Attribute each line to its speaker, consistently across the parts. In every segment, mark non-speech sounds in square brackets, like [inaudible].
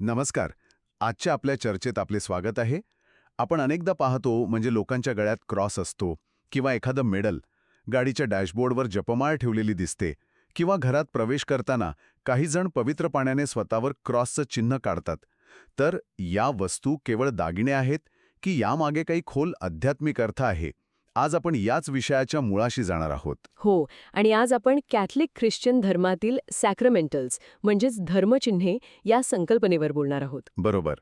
Speaker 1: नमस्कार. आजच्या आपल्या चर्चेत आपले स्वागत आहे. आपण अनेकदा पाहतो म्हणजे लोकांच्या गळ्यात क्रॉस असतो किंवा एखादं मेडल गाडीच्या डॅशबोर्डवर जपमाळ ठेवलेली दिसते किंवा घरात प्रवेश करताना काही जण पवित्र पाण्याने स्वतःवर क्रॉसचं चिन्ह काढतात. तर या वस्तू केवळ दागिने आहेत की यामागे काही खोल आध्यात्मिक अर्थ आहे? आज आपण याच विषयाच्या मुळाशी जाणार आहोत.
Speaker 2: हो आणि आज आपण कॅथलिक ख्रिश्चन धर्मातील सॅक्रमेंटल्स म्हणजेच धर्मचिन्हे या संकल्पनेवर बोलणार आहोत.
Speaker 1: बरोबर.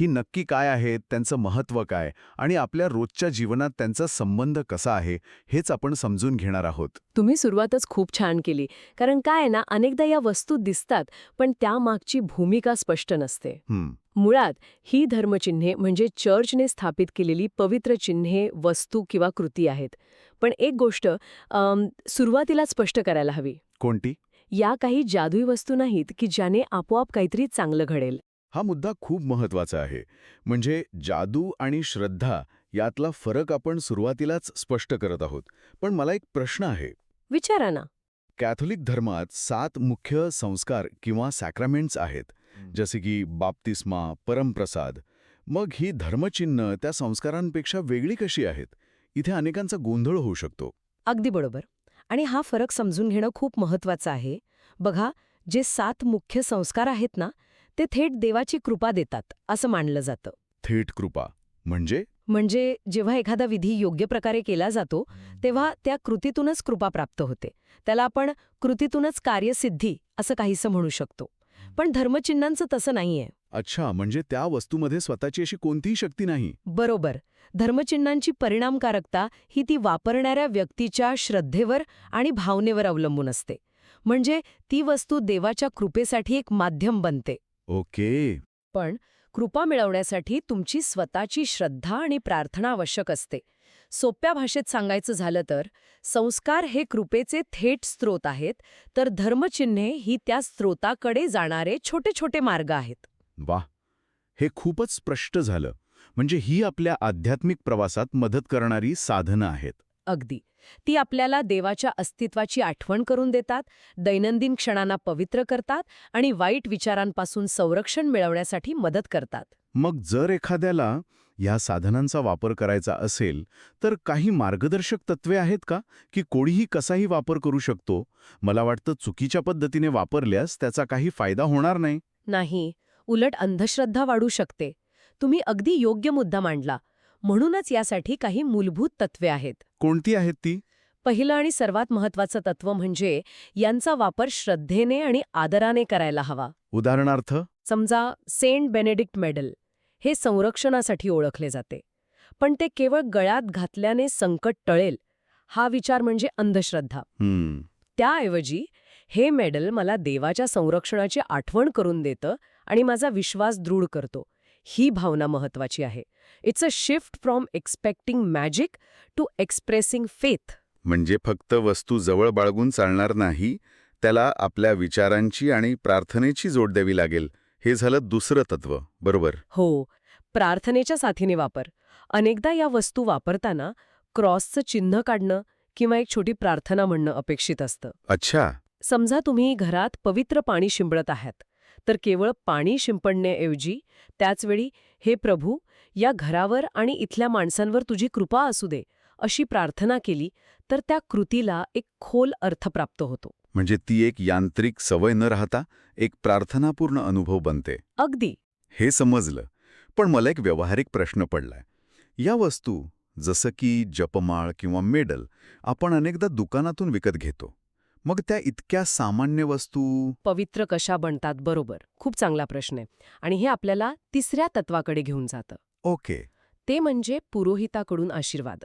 Speaker 1: ही नक्की काय आहेत त्यांचं महत्त्व काय आणि आपल्या रोजच्या जीवनात त्यांचा संबंध कसा आहे हेच आपण समजून घेणार आहोत.
Speaker 2: तुम्ही सुरुवातच खूप छान केली कारण काय आहे ना अनेकदा या वस्तू दिसतात पण त्यामागची भूमिका स्पष्ट नसते. मुळात ही धर्मचिन्हे म्हणजे चर्चने स्थापित केलेली पवित्र चिन्हे वस्तू किंवा कृती आहेत. पण एक गोष्ट सुरुवातीला स्पष्ट करायला हवी.
Speaker 1: कोणती?
Speaker 2: या काही जादुई वस्तू नाहीत की ज्याने आपोआप काहीतरी चांगलं घडेल.
Speaker 1: हा मुद्दा खूप महत्त्वाचा आहे. म्हणजे जादू आणि श्रद्धा यातला फरक आपण सुरुवातीलाच स्पष्ट करत आहोत. पण मला एक प्रश्न आहे.
Speaker 2: विचारा ना.
Speaker 1: कॅथोलिक धर्मात सात मुख्य संस्कार किंवा सॅक्रामेंट्स आहेत. जसे की बाप्तिस्मा परमप्रसाद. मग ही धर्मचिन्ह त्या संस्कारांपेक्षा वेगळी कशी आहेत? इथे अनेकांचा गोंधळ होऊ शकतो.
Speaker 2: अगदी बरोबर. आणि हा फरक समजून घेणं खूप महत्वाचं आहे. बघा जे सात मुख्य संस्कार आहेत ना ते थेट देवाची कृपा देतात असं मानलं जातं.
Speaker 1: थेट कृपा. म्हणजे?
Speaker 2: म्हणजे जेव्हा एखादा विधी योग्य प्रकारे केला जातो तेव्हा त्या कृतीतूनच कृपा प्राप्त होते. त्याला आपण कृतीतूनच कार्यसिद्धी असं काहीसं म्हणू शकतो. पण धर्मचिन्हांचं तसं नाहीये.
Speaker 1: अच्छा म्हणजे त्या वस्तूमध्ये स्वतःची अशी कोणतीही शक्ती नाही?
Speaker 2: बरोबर. धर्मचिन्हांची परिणामकारकता ही ती वापरणाऱ्या व्यक्तीच्या श्रद्धेवर आणि भावनेवर अवलंबून असते. म्हणजे ती वस्तू देवाच्या कृपेसाठी एक माध्यम बनते.
Speaker 1: ओके.
Speaker 2: पण कृपा मिळवण्यासाठी तुमची स्वतःची श्रद्धा आणि प्रार्थना आवश्यक असते. सोप्या भाषेत सांगायचं झालं तर संस्कार हे कृपेचे थेट स्रोत आहेत तर धर्मचिन्हे ही त्या स्रोताकडे जाणारे छोटे छोटे मार्ग आहेत.
Speaker 1: वा हे खूपच स्पष्ट झालं. म्हणजे ही आपल्या आध्यात्मिक प्रवासात मदत करणारी साधनं आहेत.
Speaker 2: अगदी. ती आपल्याला देवाच्या अस्तित्वाची आठवण करून देतात दैनंदिन क्षणांना पवित्र करतात आणि वाईट विचारांपासून संरक्षण मिळवण्यासाठी मदत करतात.
Speaker 1: मग जर एखाद्याला या साधनांचा वापर करायचा असेल तर काही मार्गदर्शक तत्वे आहेत का? की कोणीही कसाही वापर करू शकतो? मला वाटतं चुकीच्या पद्धतीने वापरल्यास त्याचा काही फायदा होणार नाही.
Speaker 2: नाही उलट अंधश्रद्धा वाढू शकते. तुम्ही अगदी योग्य मुद्दा मांडला. म्हणूनच यासाठी काही मूलभूत तत्वे आहेत.
Speaker 1: कोणती आहेत ती?
Speaker 2: पहिलं आणि सर्वात महत्वाचं तत्व म्हणजे यांचा वापर श्रद्धेने आणि आदराने करायला हवा.
Speaker 1: उदाहरणार्थ?
Speaker 2: समजा सेंट बेनेडिक्ट मेडल हे संरक्षणासाठी ओळखले जाते. पण ते केवळ गळ्यात घातल्याने संकट टळेल हा विचार म्हणजे अंधश्रद्धा. त्याऐवजी हे मेडल मला देवाच्या संरक्षणाची आठवण करून देतं आणि माझा विश्वास दृढ करतो. ही भावना महत्वाची आहे. It's a shift from expecting magic to expressing faith
Speaker 1: म्हणजे फक्त वस्तू जवळ बाळगून चालणार नाही त्याला आपल्या विचारांची आणि प्रार्थनेची जोड द्यावी लागेल. हे झालं दुसरं तत्व बरोबर?
Speaker 2: हो. प्रार्थनेच्या साथीने वापर. अनेकदा या वस्तू वापरताना क्रॉसचं चिन्ह काढणं किंवा एक छोटी प्रार्थना म्हणणं अपेक्षित असतं.
Speaker 1: अच्छा.
Speaker 2: समजा तुम्ही घरात पवित्र पाणी शिंपडत आहात. तर केवळ पाणी शिंपडण्याऐवजी त्याचवेळी हे प्रभू या घरावर आणि इथल्या माणसांवर तुझी कृपा असू दे अशी प्रार्थना केली तर त्या कृतीला एक खोल अर्थ प्राप्त होतो.
Speaker 1: म्हणजे ती एक यांत्रिक सवय न राहता एक प्रार्थनापूर्ण अनुभव बनते.
Speaker 2: अगदी.
Speaker 1: हे समजलं पण मला एक व्यावहारिक प्रश्न पडलाय. या वस्तू जसं की जपमाळ किंवा मेडल आपण अनेकदा दुकानातून विकत घेतो. मग त्या इतक्या सामान्य वस्तू?
Speaker 2: पवित्र कशा बनतात? बरोबर. खूप चांगला प्रश्न आहे. आणि हे आपल्याला तिसऱ्या तत्वाकडे घेऊन जातं.
Speaker 1: ओके.
Speaker 2: ते म्हणजे पुरोहिताकडून आशीर्वाद.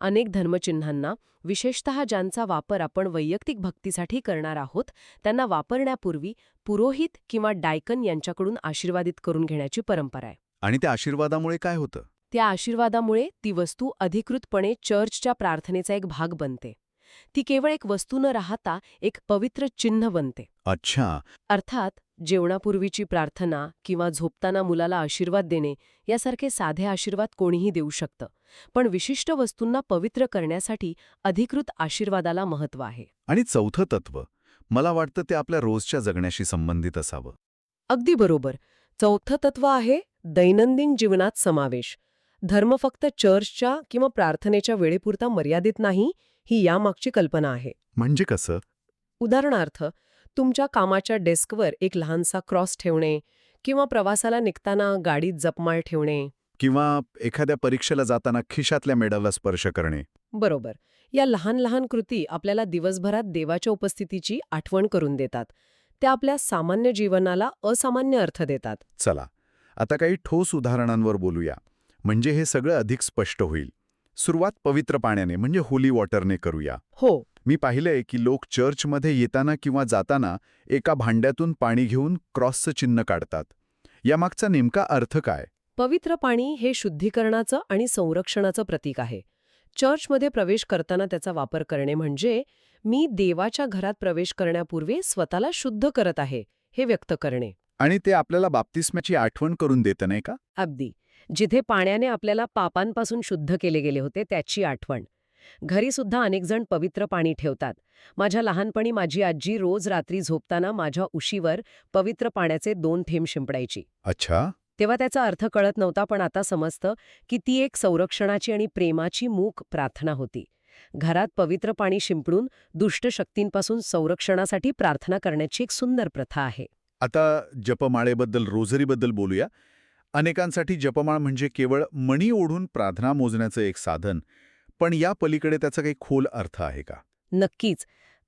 Speaker 2: अनेक धर्मचिन्हांना विशेषतः ज्यांचा वापर आपण वैयक्तिक भक्तीसाठी करणार आहोत त्यांना वापरण्यापूर्वी पुरोहित किंवा डायकन यांच्याकडून आशीर्वादित करून घेण्याची परंपरा आहे.
Speaker 1: आणि त्या आशीर्वादामुळे काय होतं?
Speaker 2: त्या आशीर्वादामुळे ती वस्तू अधिकृतपणे चर्चच्या प्रार्थनेचा एक भाग बनते. ती केवळ एक वस्तू न राहता एक पवित्र चिन्ह बनते.
Speaker 1: अच्छा.
Speaker 2: अर्थात जेवणापूर्वीची प्रार्थना किंवा झोपताना मुलाला आशीर्वाद देणे यासारखे साधे आशीर्वाद कोणीही देऊ शकतं पण विशिष्ट वस्तूंना पवित्र करण्यासाठी अधिकृत आशीर्वादाला महत्त्व आहे.
Speaker 1: आणि चौथं तत्व मला वाटतं ते आपल्या रोजच्या जगण्याशी संबंधित असावं.
Speaker 2: अगदी बरोबर. चौथं तत्व आहे दैनंदिन जीवनात समावेश. धर्म फक्त चर्चच्या किंवा प्रार्थनेच्या वेळेपुरता मर्यादित नाही ही यामागची कल्पना आहे.
Speaker 1: म्हणजे कसं?
Speaker 2: उदाहरणार्थ तुमच्या कामाच्या डेस्कवर एक लहानसा क्रॉस ठेवणे किंवा प्रवासाला निघताना गाडीत जपमाळ ठेवणे.
Speaker 1: किंवा एखाद्या परीक्षेला जाताना खिशातल्या मेडलला स्पर्श करणे.
Speaker 2: बरोबर. या लहान लहान कृती आपल्याला दिवसभरात देवाच्या उपस्थितीची आठवण करून देतात. त्या आपल्या सामान्य जीवनाला असामान्य अर्थ देतात.
Speaker 1: चला आता काही ठोस उदाहरणांवर बोलूया. म्हणजे हे सगळं अधिक स्पष्ट होईल. सुरुवात पवित्र पाण्याने म्हणजे होली वॉटरने करूया.
Speaker 2: हो.
Speaker 1: मी पाहिलंय की लोक चर्चमध्ये येताना किंवा जाताना एका भांड्यातून पाणी घेऊन क्रॉसचं चिन्ह काढतात. यामागचा नेमका अर्थ काय?
Speaker 2: पवित्र पाणी हे शुद्धीकरणाचं आणि संरक्षणाचं प्रतीक आहे. चर्चमध्ये प्रवेश करताना त्याचा वापर करणे म्हणजे मी देवाच्या घरात प्रवेश करण्यापूर्वी स्वतःला शुद्ध करत आहे हे व्यक्त करणे.
Speaker 1: आणि ते आपल्याला बाप्तिस्म्याची आठवण करून देतं नाही का?
Speaker 2: अगदी. जिथे पाण्याने आपल्याला पापांपासून शुद्ध केले गेले होते त्याची आठवण. घरी सुद्धा अनेक जण पवित्र पाणी ठेवतात. माझ्या लहानपणी माझी आजी रोज रात्री झोपताना माझ्या उशीवर पवित्र पाण्याचे दोन थेंब शिंपडायची.
Speaker 1: अच्छा.
Speaker 2: तेव्हा त्याचा अर्थ कळत नव्हता पण आता समजतं की ती एक संरक्षणाची आणि प्रेमाची मूक प्रार्थना होती. घरात पवित्र पाणी शिंपडून दुष्ट शक्तींपासून संरक्षणासाठी प्रार्थना करण्याची एक सुंदर प्रथा आहे.
Speaker 1: आता जपमाळेबद्दल रोझरीबद्दल बोलूया. अनेकांसाठी जपमाळ म्हणजे केवळ मणी ओढून प्रार्थना मोजण्याचं एक साधन पण या पलीकडे त्याचा काही खोल अर्थ आहे का?
Speaker 2: नक्कीच.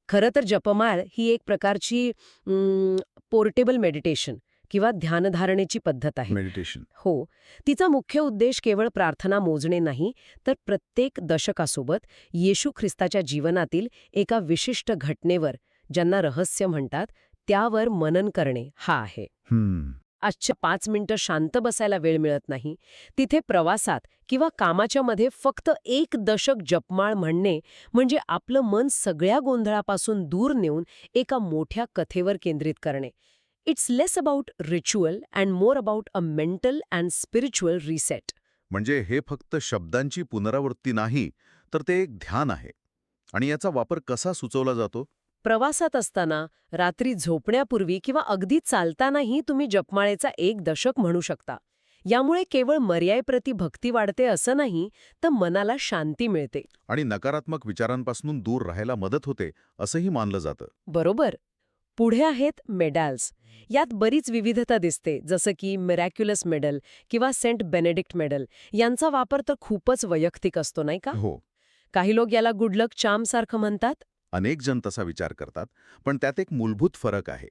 Speaker 2: खरं तर जपमाळ ही एक प्रकारची पोर्टेबल मेडिटेशन किंवा ध्यानधारणेची पद्धत आहे.
Speaker 1: मेडिटेशन.
Speaker 2: हो. तिचा मुख्य उद्देश केवळ प्रार्थना मोजणे नाही तर प्रत्येक दशकासोबत येशू ख्रिस्ताच्या जीवनातील एका विशिष्ट घटनेवर ज्यांना रहस्य म्हणतात त्यावर मनन करणे हा आहे. आजच्या पाच मिनिटं शांत बसायला वेळ मिळत नाही. तिथे प्रवासात किंवा कामाच्या मध्ये फक्त एक दशक जपमाळ म्हणणे म्हणजे आपलं मन सगळ्या गोंधळापासून दूर नेऊन एका मोठ्या कथेवर केंद्रित करणे. It's less about ritual and more about a mental and spiritual reset
Speaker 1: म्हणजे हे फक्त शब्दांची पुनरावृत्ती नाही तर ते एक ध्यान आहे. आणि याचा वापर कसा सुचवला जातो?
Speaker 2: प्रवासात असताना रात्री झोपण्यापूर्वी किंवा अगदी चालतानाही तुम्ही जपमाळेचा एक दशक म्हणू शकता. यामुळे केवळ मर्यायप्रती भक्ती वाढते असं नाही तर मनाला शांती मिळते.
Speaker 1: आणि नकारात्मक विचारांपासून दूर राहायला मदत होते असंही मानलं जातं.
Speaker 2: बरोबर. पुढे आहेत मेडॅल्स. यात बरीच विविधता दिसते जसं की मिरॅक्युलस मेडल किंवा सेंट बेनेडिक्ट मेडल. यांचा वापर तर खूपच वैयक्तिक असतो नाही का?
Speaker 1: हो.
Speaker 2: काही लोक याला गुडलक चार्मसारखं म्हणतात.
Speaker 1: अनेक जण तसा विचार करतात पण त्यात एक मूलभूत फरक आहे.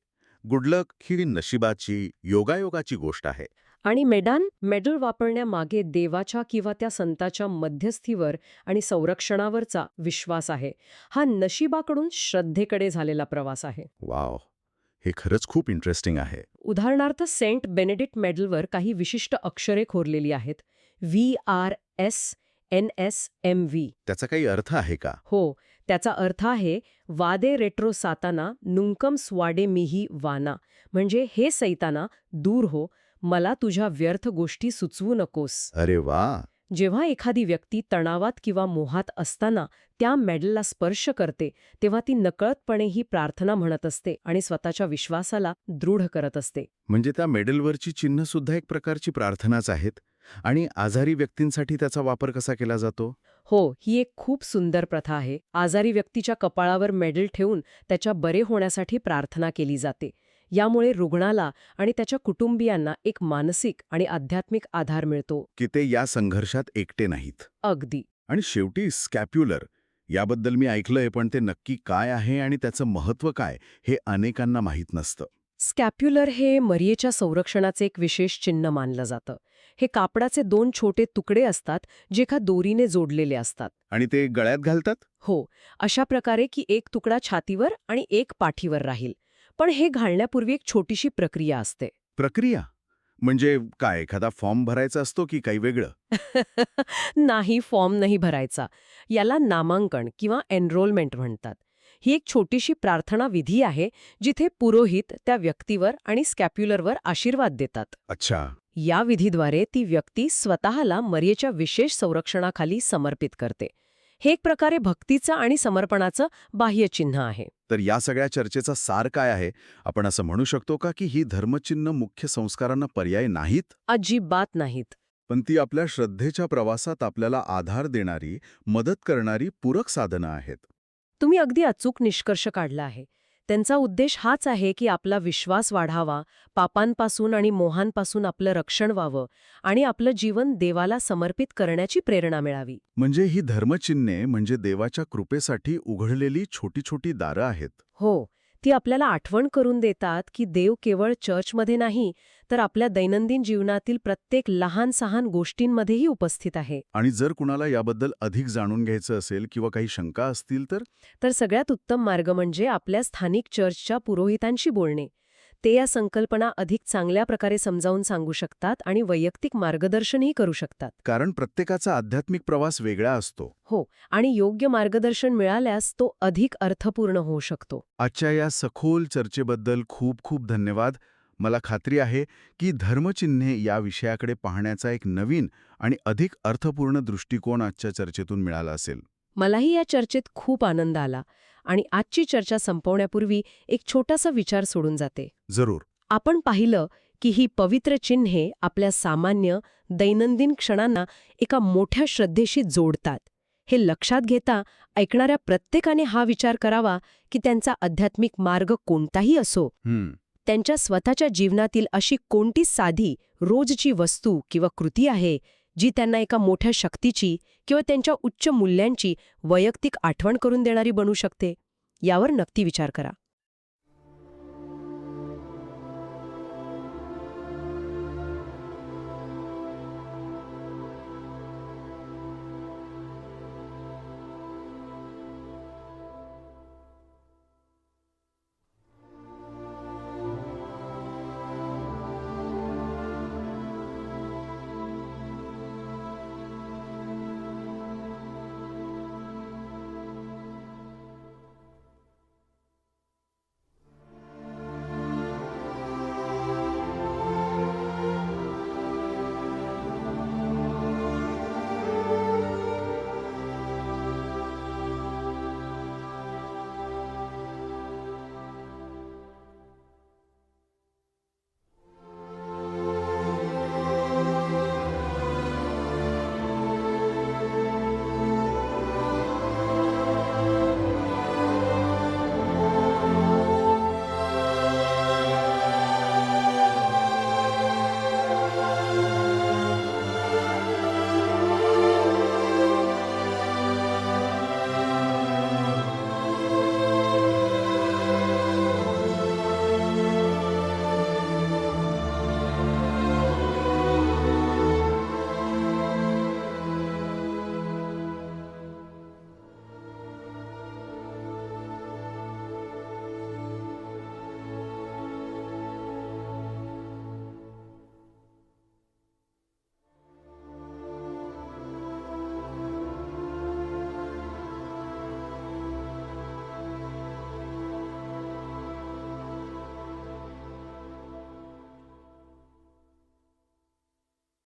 Speaker 1: गुडलक ही नशिबाची योगायोगाची गोष्ट आहे.
Speaker 2: आणि मेडान मेडल वापरण्यामागे देवाच्या किंवा त्या संताच्या मध्यस्थीवर आणि संरक्षणावरचा विश्वास आहे. हा नशिबाकडून श्रद्धेकडे झालेला प्रवास आहे.
Speaker 1: वाव! हे खरंच खूप इंटरेस्टिंग आहे.
Speaker 2: उदाहरणार्थ सेंट बेनेडिक्ट मेडलवर काही विशिष्ट अक्षरे खोरलेली आहेत. V R S N S M V
Speaker 1: त्याचा काही अर्थ आहे का?
Speaker 2: हो. त्याचा अर्थ आहे वादे रेट्रो साताना नुंकम स्वाडे मिही वाना. म्हणजे हे सैताना दूर हो मला तुझ्या व्यर्थ गोष्टी सुचवू नकोस.
Speaker 1: अरे वा!
Speaker 2: जेव्हा एखादी व्यक्ती तणावात किंवा मोहात असताना त्या मेडलला स्पर्श करते तेव्हा ती नकळतपणे ही प्रार्थना म्हणत असते आणि स्वतःच्या विश्वासाला दृढ करत असते.
Speaker 1: म्हणजे त्या मेडलवरची चिन्ह सुद्धा एक प्रकारची प्रार्थनाच आहेत? आणि आजारी व्यक्तींसाठी त्याचा वापर कसा केला जातो?
Speaker 2: हो ही एक खूप सुंदर प्रथा आहे. आजारी व्यक्तीच्या कपाळावर मेडल ठेवून त्याच्या बरे होण्यासाठी प्रार्थना केली जाते. यामुळे रुग्णाला आणि त्याच्या कुटुंबियांना एक मानसिक आणि आध्यात्मिक आधार मिळतो.
Speaker 1: की ते या संघर्षात एकटे नाहीत.
Speaker 2: अगदी.
Speaker 1: आणि शेवटी स्कॅप्युलर. याबद्दल मी ऐकलंय पण ते नक्की काय आहे आणि त्याचं महत्त्व काय हे अनेकांना माहीत नसतं.
Speaker 2: स्कॅप्युलर हे मरियेच्या संरक्षणाचे एक विशेष चिन्ह मानलं जातं. हे कापडाचे दोन छोटे तुकडे असतात जे एका दोरीने जोडलेले असतात.
Speaker 1: आणि ते गळ्यात घालतात?
Speaker 2: हो. अशा प्रकारे की एक तुकडा छातीवर आणि एक पाठीवर राहील. पण हे घालण्यापूर्वी एक छोटीशी प्रक्रिया असते.
Speaker 1: प्रक्रिया? म्हणजे काय एखादा फॉर्म भरायचा असतो की काही वेगळं? [laughs]
Speaker 2: नाही फॉर्म नाही भरायचा. याला नामांकन किंवा एनरोलमेंट म्हणतात. ही एक छोटीशी प्रार्थना विधी आहे जिथे पुरोहित त्या व्यक्तीवर आणि स्कॅप्युलरवर आशीर्वाद देतात.
Speaker 1: अच्छा.
Speaker 2: या विधीद्वारे ती व्यक्ती स्वतःला मर्येच्या विशेष संरक्षणाखाली समर्पित करते. हे एक प्रकारे भक्तीचं आणि समर्पणाचं बाह्य चिन्ह आहे.
Speaker 1: तर या सगळ्या चर्चेचा सार काय आहे? आपण असं म्हणू शकतो का की ही धर्मचिन्ह मुख्य संस्कारांना पर्याय नाहीत?
Speaker 2: अजिबात नाहीत.
Speaker 1: पण ती आपल्या श्रद्धेच्या प्रवासात आपल्याला आधार देणारी मदत करणारी पूरक साधनं आहेत.
Speaker 2: तुम्ही अगदी अचूक निष्कर्ष काढला आहे. त्यांचा उद्देश हाच आहे की आपला विश्वास वाढावा पापांपासून आणि मोहांपासून आपलं रक्षण व्हावं आणि आपलं जीवन देवाला समर्पित करण्याची प्रेरणा मिळावी.
Speaker 1: म्हणजे ही धर्मचिन्हे म्हणजे देवाच्या कृपेसाठी उघडलेली छोटी छोटी दारं आहेत.
Speaker 2: हो. ती आपल्याला आठवण करून देतात की देव केवळ चर्चमध्ये नाही तर आपल्या दैनंदिन जीवनातील प्रत्येक लहान सहान गोष्टींमध्येही उपस्थित आहे.
Speaker 1: आणि जर कुणाला याबद्दल अधिक जाणून घ्यायचं असेल किंवा काही शंका असतील तर?
Speaker 2: तर सगळ्यात उत्तम मार्ग म्हणजे आपल्या स्थानिक चर्चच्या पुरोहितांशी बोलणे. ते या संकल्पना अधिक चांगल्या प्रकारे समजावून सांगू शकतात आणि वैयक्तिक मार्गदर्शनही करू शकतात.
Speaker 1: कारण प्रत्येकाचा आध्यात्मिक प्रवास वेगळा असतो.
Speaker 2: हो आणि योग्य मार्गदर्शन मिळाल्यास तो अधिक अर्थपूर्ण होऊ शकतो.
Speaker 1: आजच्या या सखोल चर्चेबद्दल खूप खूप धन्यवाद. मला खात्री आहे की धर्मचिन्हे या विषयाकडे पाहण्याचा एक नवीन आणि अधिक अर्थपूर्ण दृष्टिकोन आजच्या चर्चेतून मिळाला असेल.
Speaker 2: मलाही या चर्चेत खूप आनंद आला आणि आजची चर्चा संपवण्यापूर्वी एक छोटासा विचार सोडून जाते.
Speaker 1: जरूर.
Speaker 2: आपण पाहिलं की ही पवित्र चिन्हे आपल्या सामान्य दैनंदिन क्षणांना एका मोठ्या श्रद्धेशी जोडतात. हे लक्षात घेता ऐकणाऱ्या प्रत्येकाने हा विचार करावा की त्यांचा आध्यात्मिक मार्ग कोणताही असो त्यांच्या स्वतःच्या जीवनातील अशी कोणती साधी रोजची वस्तू किंवा कृती आहे जी त्यांना एका मोठ्या शक्तीची किंवा त्यांच्या उच्च मूल्यांची वैयक्तिक आठवण करून देणारी बनू शकते. यावर नक्की विचार करा.